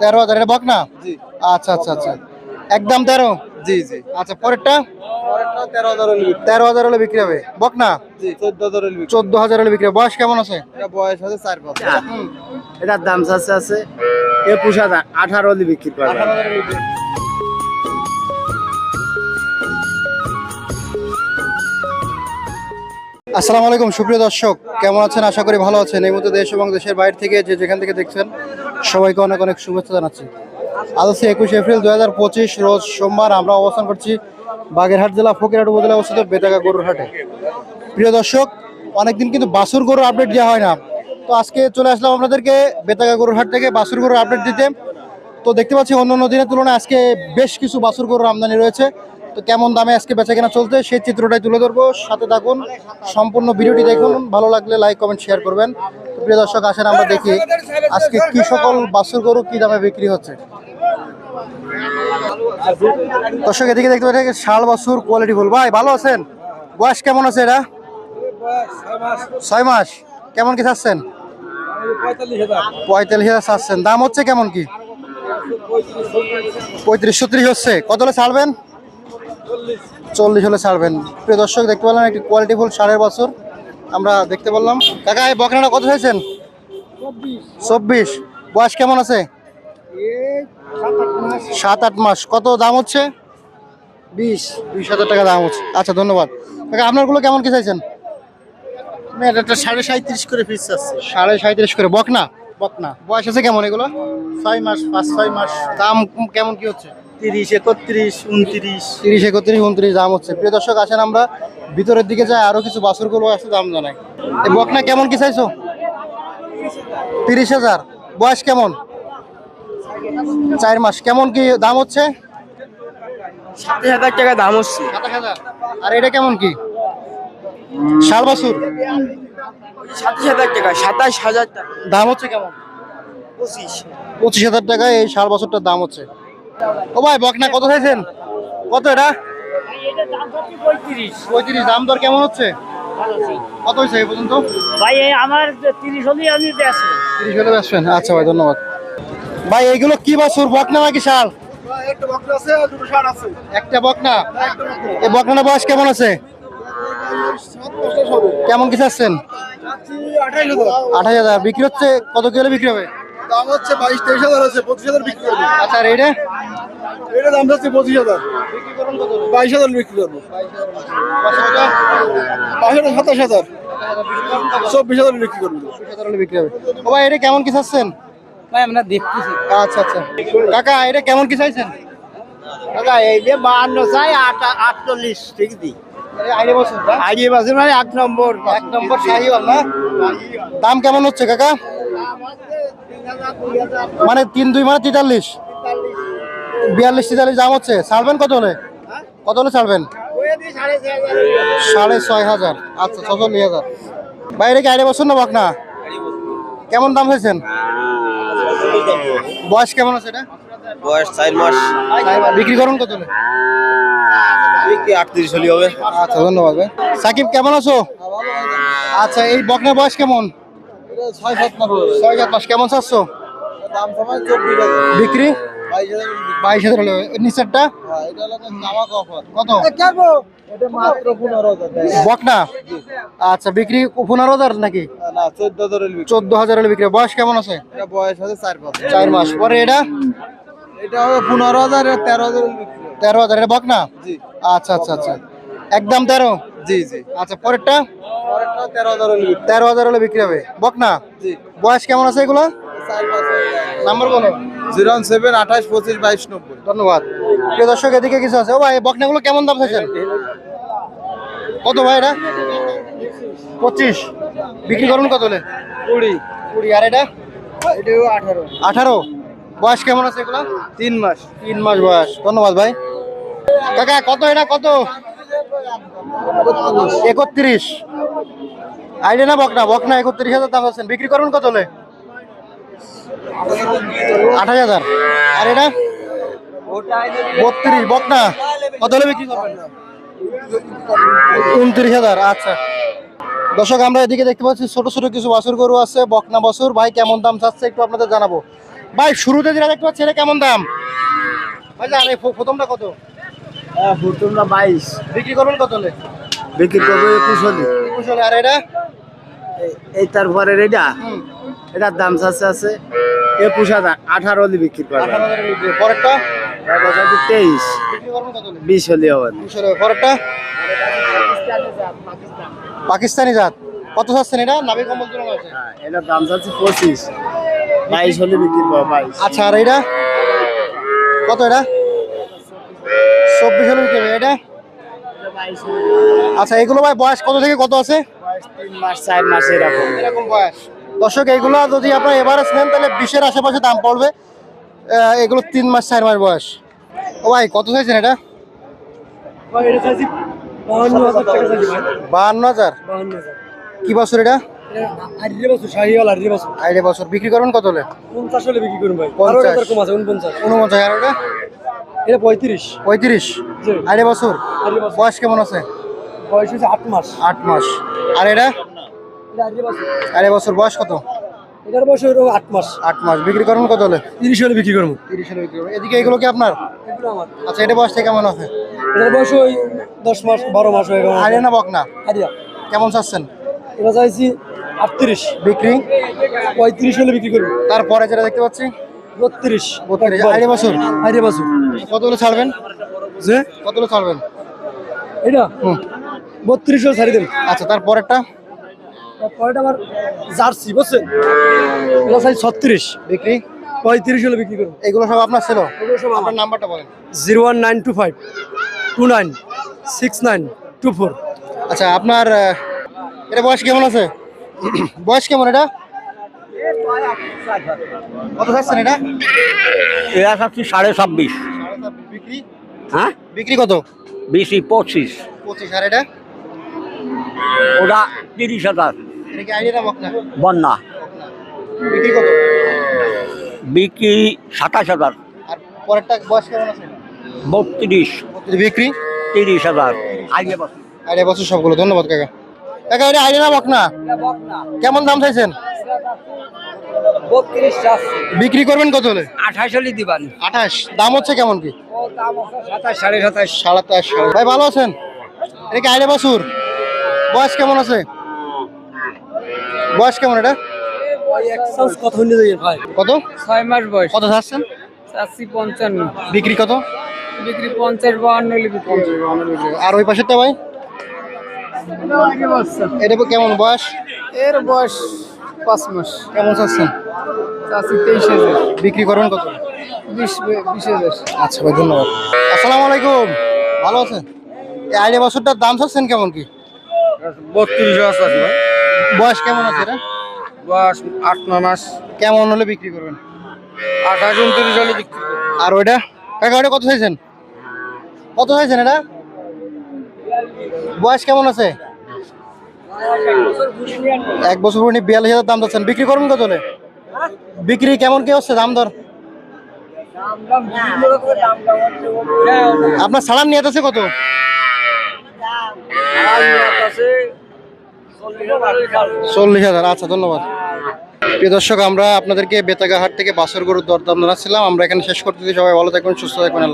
তেরো হাজার এটা বক না? জি। আচ্ছা আচ্ছা আচ্ছা। একদম তেরো? জি জি। আচ্ছা পরেরটা? তেরো হাজার হলে বিক্রি হাজার হলে বিক্রি হবে। বক না? জি চোদ্দ হাজার হলে বিক্রি হাজার হলে বিক্রি হবে। বয়স কেমন আছে? এটা বয়স আছে চার বছর। এটার দাম আছে একুশ হাজার। আঠারো হলে বিক্রি করবে। আসসালামু আলাইকুম সুপ্রিয় দর্শক। কেমন আছেন? আশা করি ভালো আছেন। এই মধ্যে দেশ এবং দেশের বাইরে থেকে যে যেখান থেকে দেখছেন সবাইকে অনেক অনেক শুভেচ্ছা জানাচ্ছি। আজ হচ্ছে একুশে এপ্রিল দুই হাজার পঁচিশ, রোজ সোমবার আমরা অবস্থান করছি বাগেরহাট জেলা ফকিরহাট উপজেলা অবস্থিত বেতাগা গরুর হাটে। প্রিয় দর্শক, অনেকদিন কিন্তু বাসুর গরুর আপডেট দেওয়া হয় না। তো আজকে চলে আসলাম আপনাদেরকে বেতাগা গরুর হাট থেকে বাসুর গরুর আপডেট দিতে। তো দেখতে পাচ্ছি অন্য অন্য দিনের তুলনায় আজকে বেশ কিছু বাসুর গরুর আমদানি রয়েছে। তো কেমন দামে আজকে বেচা কেনা চলছে সেই চিত্রটাই তুলে ধরবো। সাথে থাকুন, সম্পূর্ণ ভিডিওটি দেখুন। ভালো লাগলে লাইক কমেন্ট শেয়ার করবেন। প্রিয় দর্শক, আসেন আমরা দেখি আজকে কি সকল বাসুর গরু কি দামে বিক্রি হচ্ছে। দর্শক, এদিকে দেখতে পাচ্ছি শাল বাসুর কোয়ালিটি ফুল ভাই, ভালো আছেন? বয়স কেমন আছে এটা ছয় মাস। কেমন কি চাচ্ছেন? পঁয়তাল্লিশ হাজার চাচ্ছেন। দাম হচ্ছে কেমন কি? পঁয়ত্রিশ ছত্রিশ হচ্ছে। কত হলে ছাড়বেন? চল্লিশ হলে ছাড়বেন। প্রিয় দর্শক, দেখতে পেলাম একটি কোয়ালিটি ফুল সাড়ে বছর। আমরা দেখতে পারলাম। কাকা এই বকনাটা কত হয়েছেন চব্বিশ। বয়স কেমন আছে? সাত আট মাস। কত দাম হচ্ছে? বিশ। বিশ হাজার টাকা দাম হচ্ছে। আচ্ছা ধন্যবাদ। কাকা আপনারগুলো কেমন কি চাইছেন? এটা সাড়ে সাঁত্রিশ করে আছে। সাড়ে সাঁত্রিশ করে। বকনা? বকনা। বয়স আছে কেমন এগুলো? ছয় মাস পাঁচ ছয় মাস। দাম কেমন কি হচ্ছে? তিরিশ একত্রিশ উনত্রিশ। তিরিশ একত্রিশ উনত্রিশ দাম হচ্ছে। প্রিয় দর্শক আসেন আমরা ভিতরের দিকে যাই আরও কিছু করব আছে দাম জানাই। বকনা কেমন কি চাইছো? তিরিশ হাজার। বয়স কেমন? চার মাস। কেমন কি দাম হচ্ছে? সাতাশ হাজার টাকা দাম হচ্ছে। সাতাশ হাজার। আর এটা কেমন কি? সাতাশ হাজার টাকা সাতাশ হাজার টাকা। দাম হচ্ছে কেমন? পঁচিশ। পঁচিশ হাজার টাকায় এই শাল বাছুরটার দাম হচ্ছে। ও ভাই বকনা কত চাইছেন? কত এটা? পঁয়ত্রিশ। দাম দর কেমন হচ্ছে? কত হয়েছে এই পর্যন্ত? ভাই আমার তিরিশ হলেই আমি তিরিশ হলে আচ্ছা ভাই ধন্যবাদ। ভাই এইগুলো কি বাছুর বকনা নাকি শাল? একটা বকনা? এই বকনার বয়স কেমন আছে? কেমন কি চাচ্ছেন? আঠাশ হাজার। বিক্রি হচ্ছে কত কিলো বিক্রি হবে? দাম হচ্ছে বাইশ তেইশ হাজার আছে পঁচিশ হাজার বিক্রি করব আচ্ছা আর এইটা? এটা দাম হচ্ছে পঁচিশ হাজার। বাইশ হাজার বিক্রি করব। বাইশ হাজার সাতাশ হাজার। চব্বিশ হাজার বিক্রি করব। বিক্রি হবে। ও ভাই এটা কেমন কি চাচ্ছেন? ভাই আমরা দেখতেছি। আচ্ছা আচ্ছা। কাকা এটা কেমন কি চাইছেন? দাদা এই যে বাহান্ন চাই আট আটচল্লিশ ঠিক দিই এটা বছর মানে এক নম্বর। এক নম্বর না? দাম কেমন হচ্ছে কাকা? মানে তিন দুই মানে তেতাল্লিশ। বিয়াল্লিশ তেতাল্লিশ দাম হচ্ছে। ছাড়বেন কত হলে? কত হলে ছাড়বেন? সাড়ে ছয় হাজার। আচ্ছা ছচল্লিশ হাজার বাইরে কি আড়াই বছর না বাক না? কেমন দাম হয়েছেন? বয়স কেমন আছে এটা? বয়স চার মাস। বিক্রি করুন কত আটত্রিশ হলি হবে। আচ্ছা ধন্যবাদ সাকিব কেমন আছো। আচ্ছা এই বকনার বয়স কেমন? ছয় সাত মাস মাস। কেমন চাচ্ছ? বিক্রি? বাইশ হাজার বাইশ হাজার হলো। নিচেরটা? কত? বকনা? আচ্ছা বিক্রি পনেরো হাজার নাকি? চোদ্দ হাজার হলে বিক্রি। চোদ্দ হাজার হলে বিক্রি। বয়স কেমন আছে? বয়স আছে চার বছর চার মাস। পরে এটা? এটা হবে পনেরো হাজার তেরো হাজার। তেরো হাজার। এটা বকনা? আচ্ছা আচ্ছা আচ্ছা। একদম তেরো? জি জি। আচ্ছা পরেরটা? তেরো হাজার হলে বিক্রি হবে। বকনা? জি। বয়স কেমন আছে এগুলো? নাম্বার বলো। জিরো সেভেন আঠাশ পঁচিশ বাইশ নব্বই। ধন্যবাদ। প্রিয় দর্শক এদিকে কিছু আছে? ও ভাই বকনাগুলো কেমন দাম কত ভাই এটা? পঁচিশ। বিক্রি করুন কত হলে? কুড়ি। কুড়ি। আর এটা? আঠারো। আঠারো। বয়স কেমন আছে এগুলো? তিন মাস। তিন মাস বয়স। ধন্যবাদ ভাই। কাকা কত এটা? কত? একত্রিশ। আইডিয়া না বকনা বকনা একত্রিশ হাজার দাম আছেন বিক্রি করুন কত হলে? আঠাশ হাজার। আর এটা? বত্রিশ বকনা কত হলে বিক্রি করবেন? উনত্রিশ হাজার আচ্ছা। দর্শক আমরা এদিকে দেখতে পাচ্ছি ছোট ছোট কিছু বাছুর গরু আছে বকনা বাছুর। ভাই কেমন দাম চাচ্ছে একটু আপনাদের জানাব। ভাই শুরুতে যেটা দেখতে পাচ্ছি এটা কেমন দাম? ভাই জান প্রথমটা কত? হ্যাঁ প্রথমটা বাইশ। বিক্রি করবেন কত হলে? বিক্রি করব একুশ হলে একুশ হলে আর এটা? এই- এই তারপরে এটা? এটার দাম চাচ্ছে আছে একুশ হাজার আঠারো হলে বিক্রি বিক্রি। পরেরটা? তেইশ। বিশ হলে হবে। পরেরটা? পাকিস্তানি জাত। কত চাচ্ছেন এটা? নাবি কম্বল তুলনা আছে? হ্যাঁ এটার দাম চাচ্ছে পঁচিশ। বাইশ হলে বিক্রি করব বাইশ। আচ্ছা আর এটা কত এটা? চব্বিশ হলে বিক্রি এটা? আচ্ছা এগুলো ভাই বয়স কত থেকে কত আছে? দর্শক এগুলো যদি আপনার এভারেজ নেন তাহলে বিশের আশেপাশে দাম পড়বে। এগুলো তিন মাস চার মাস বয়স। ও ভাই কত চাইছেন এটা? বাহান্ন হাজার কি বছর এটা? বছর বিক্রি করবেন কত হলে? পঞ্চাশ হলে বিক্রি করুন ভাই। পঞ্চাশ। কম আছে উনপঞ্চাশ। উনপঞ্চাশ ওটা এটা পঁয়ত্রিশ। পঁয়ত্রিশ। আড়াই বছর। বয়স কেমন আছে? বয়স হচ্ছে আট মাস। আট মাস। আর এটা? আড়াই বছর। বয়স কত? এটার বয়স আট মাস। আট মাস। বিক্রি করবেন কত হলে? তিরিশ হলে বিক্রি করব। তিরিশ হলে বিক্রি করবেন। এদিকে এগুলো কি আপনার? এগুলো আমার। আচ্ছা এটা বয়স থেকে কেমন আছে? এটার বয়স ওই দশ মাস বারো মাস হয়ে গেল। কেমন চাচ্ছেন? এটা চাইছি আটত্রিশ। বিক্রি? পঁয়ত্রিশ হলে বিক্রি করব। তারপরে যেটা দেখতে পাচ্ছি? বত্রিশ। বত্রিশ। আড়াই বছর? আড়াই বছর। কত হলে ছাড়বেন? যে? কত হলে ছাড়বেন? এটা ছাড়ি আচ্ছা তারপরেরটা আমার জার্সি বুঝছেন? এটা চাই ছত্রিশ। বিক্রি? পঁয়ত্রিশ হলে বিক্রি এগুলো সব আপনার ছিল? এগুলো সব আপনার নাম্বারটা বলেন। Zero one nine two five two nine six nine two four. আচ্ছা আপনার এটা বয়স কেমন আছে? বয়স কেমন এটা? কত চাচ্ছেন এটা? এরা থাকছি সাড়ে ছাব্বিশ। বিক্রি? হ্যাঁ? বিক্রি কত? বেশি পঁচিশ। পঁচিশ আর এটা? ওটা তিরিশ হাজার। এটা কি আইডিয়া বক না বন্যা। বিক্রি কত? বিক্রি সাতাশ হাজার। আর পরেরটা বয়স কেমন আছে? বত্রিশ। বিক্রি? তিরিশ হাজার। আগে বছর আইডিয়া বছর সবগুলো ধন্যবাদ কাকা। কাকা এটা আইডিয়া বক না কেমন দাম চাইছেন? বিক্রি করবেন কত হলে? আঠাশ হলে দিবান। আঠাশ। দাম হচ্ছে কেমন কি? সাতাশ সাড়ে সাতাশ। সাতাশ। ভাই ভালো আছেন? এটা কি আইডিয়া বছর? বয়স কেমন আছে? বয়স কেমন এটা? কত ভাই? কত? ছয় মাস বয়স। কত চাচ্ছেন চাচ্ছি পঞ্চান্ন। বিক্রি কত? বিক্রি পঞ্চাশ বাহান্ন আর ওই পাশেরটা ভাই? এটা কেমন বয়স? এর বয়স পাঁচ মাস। কেমন চাচ্ছেন? চাচ্ছি তেইশ হাজার। বিক্রি করবেন কত? বিশ বিশ হাজার। আচ্ছা ভাই ধন্যবাদ। আসসালামু আলাইকুম। ভালো আছেন? এই আইডিয়া বছরটার দাম চাচ্ছেন কেমন কি? বত্রিশ আছে বয়স কেমন আছে এটা? বয়স আট নয় মাস। কেমন হলে বিক্রি করবেন? আঠাশ উনত্রিশ হলে বিক্রি আর ওইটা? কাকা ওইটা কত চাইছেন? কত চাইছেন এটা? বয়স কেমন আছে? এক বছর পুরনি বিয়াল্লিশ হাজার দাম যাচ্ছেন বিক্রি করবেন কত বিক্রি কেমন কি হচ্ছে? দাম দর? আপনার সালান নিয়ে আছে কত? চল্লিশ হাজার। আচ্ছা ধন্যবাদ। প্রিয় দর্শক, আমরা আপনাদেরকে বেতাগা হাট থেকে বাসর গরুর দরদাম জানাচ্ছিলাম। আমরা এখানে শেষ করতেছি। সবাই ভালো থাকবেন, সুস্থ থাকবেন। আল্লাহ